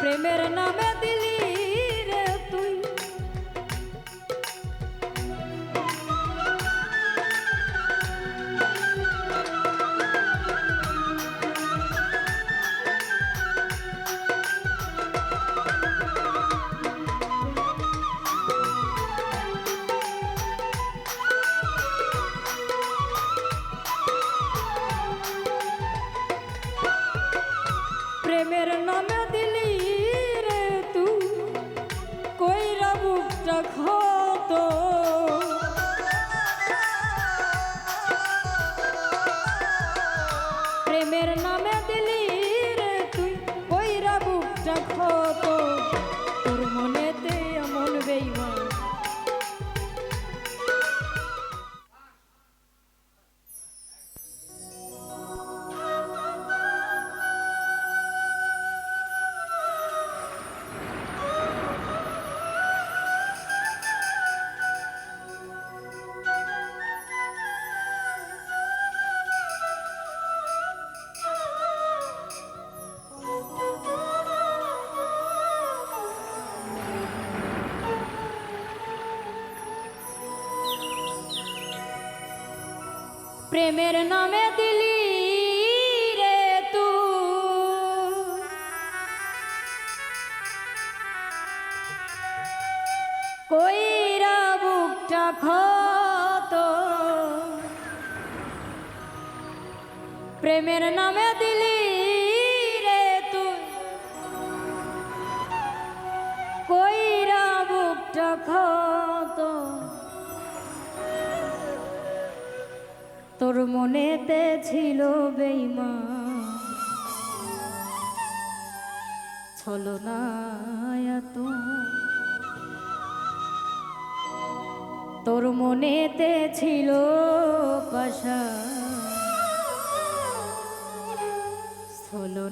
প্রেমের নামে দিলি রে তুই। প্রেমের নামে বুকটা প্রেমের নামে দিলি রে তু। কইরা বুকটা ক্ষত। প্রেমের নামে দিলি তোর মনেতে ছিল বেইমা ছল না এত। তোর মনেতে ছিল পাশা। ছলো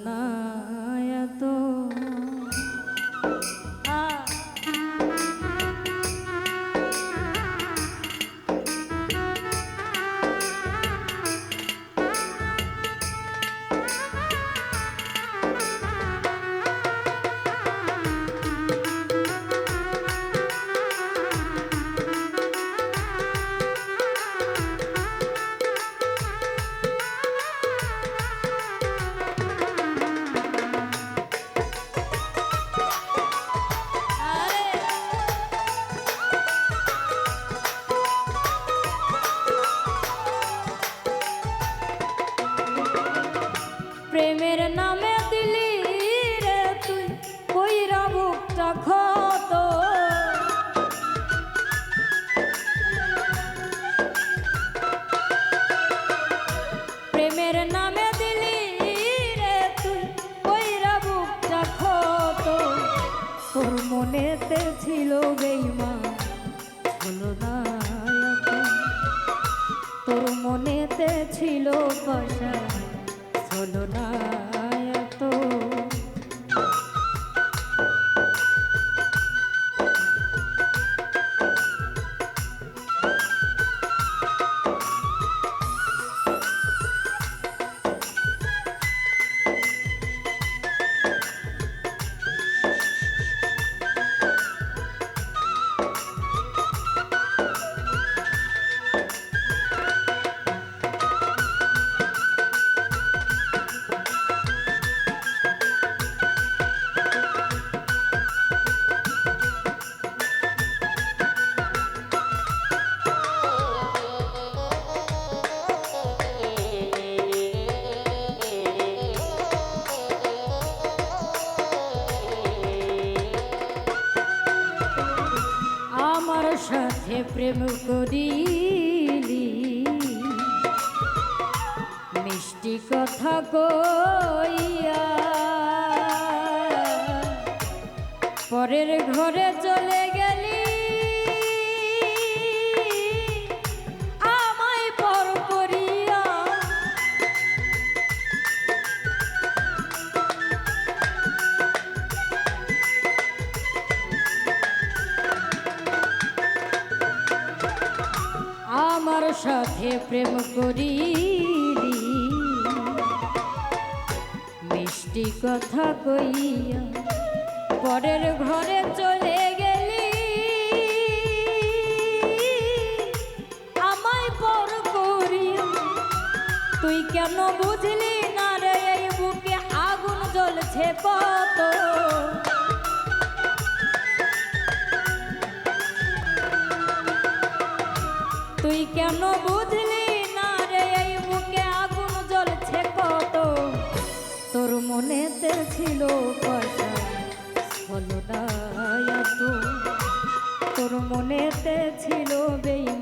তোর মনেতে ছিল পয়সা শোনো না। করিলি। মিষ্টি কথা কইয়া পরের ঘরে চলে আমার সাথে প্রেম করিলি। মিষ্টি কথা কইয়া পরের ঘরে চলে গেলি। আমায় পর করিয়া তুই কেন বুঝলি না রে? বুকে আগুন জ্বলছে কত কেন বুঝলি না রে? এই বুকে আগুন জ্বলছে কত? তোর মনেতে ছিল হলো না তোর মনেতে ছিল বেইমা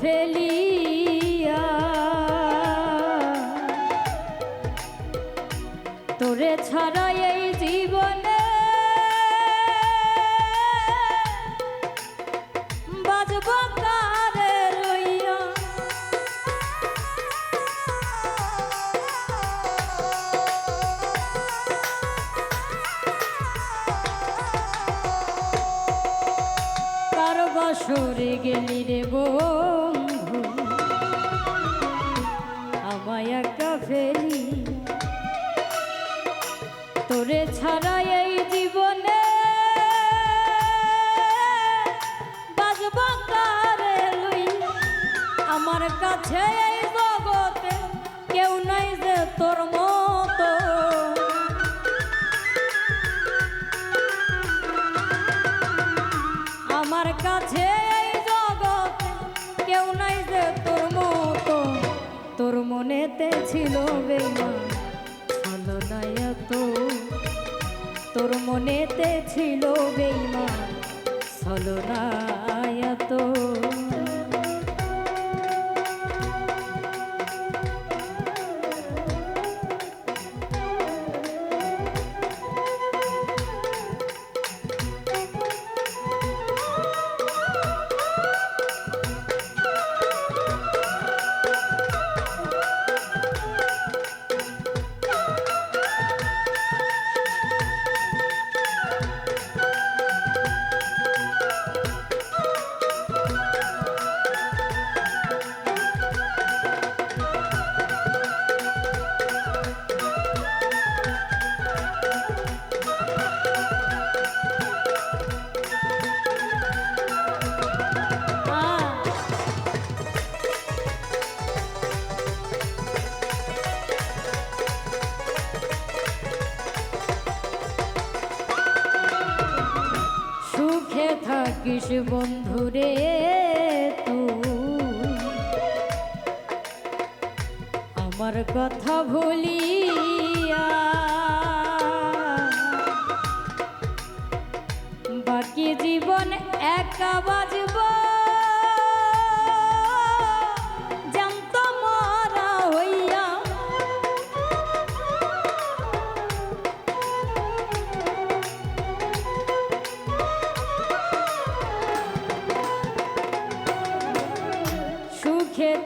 ফেলিয়া তোরে ছাড়া এই জীবনে বাসরে গেলি রে বন্ধু। আমায় একা ফেলি। তোরে ছাড়া এই জীবনে আমার কাছে এই জগতে কেউ নাই যে তোর মতো কাছে এই কেউ নাই যে তোর মতো। তোর মনেতে ছিল বেমা ভালো এত। তোর মনেতে ছিল বেইমান ছলো বন্ধুরে তুই আমার কথা ভুলিয়া বাকি জীবন একা বাজব।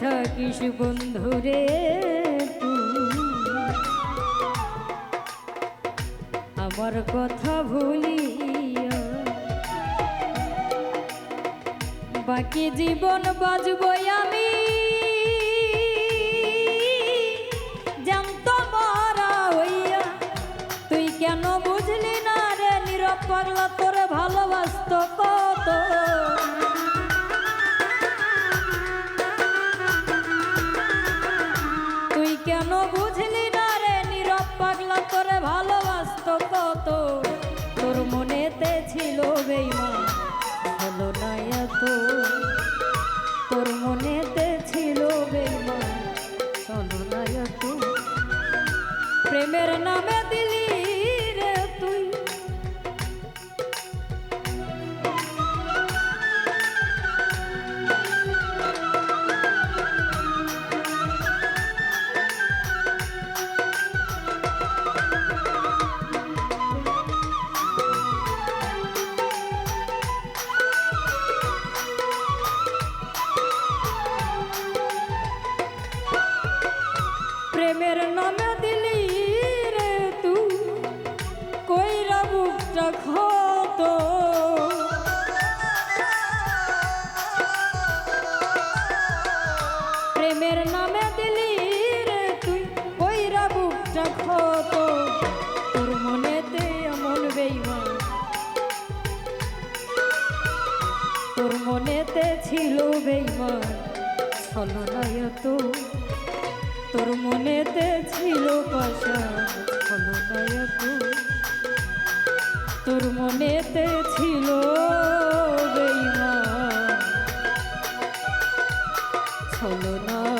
থাকিস বন্ধুরে আমার কথা ভুলিয়া বাকি জীবন বাজবই আমি। Oh, veio. বেইমান ছলনায় তো তোর মনেতে ছিল বাসা ছলনায় তো তোর মনেতে ছিল বেইমান। ছলনায়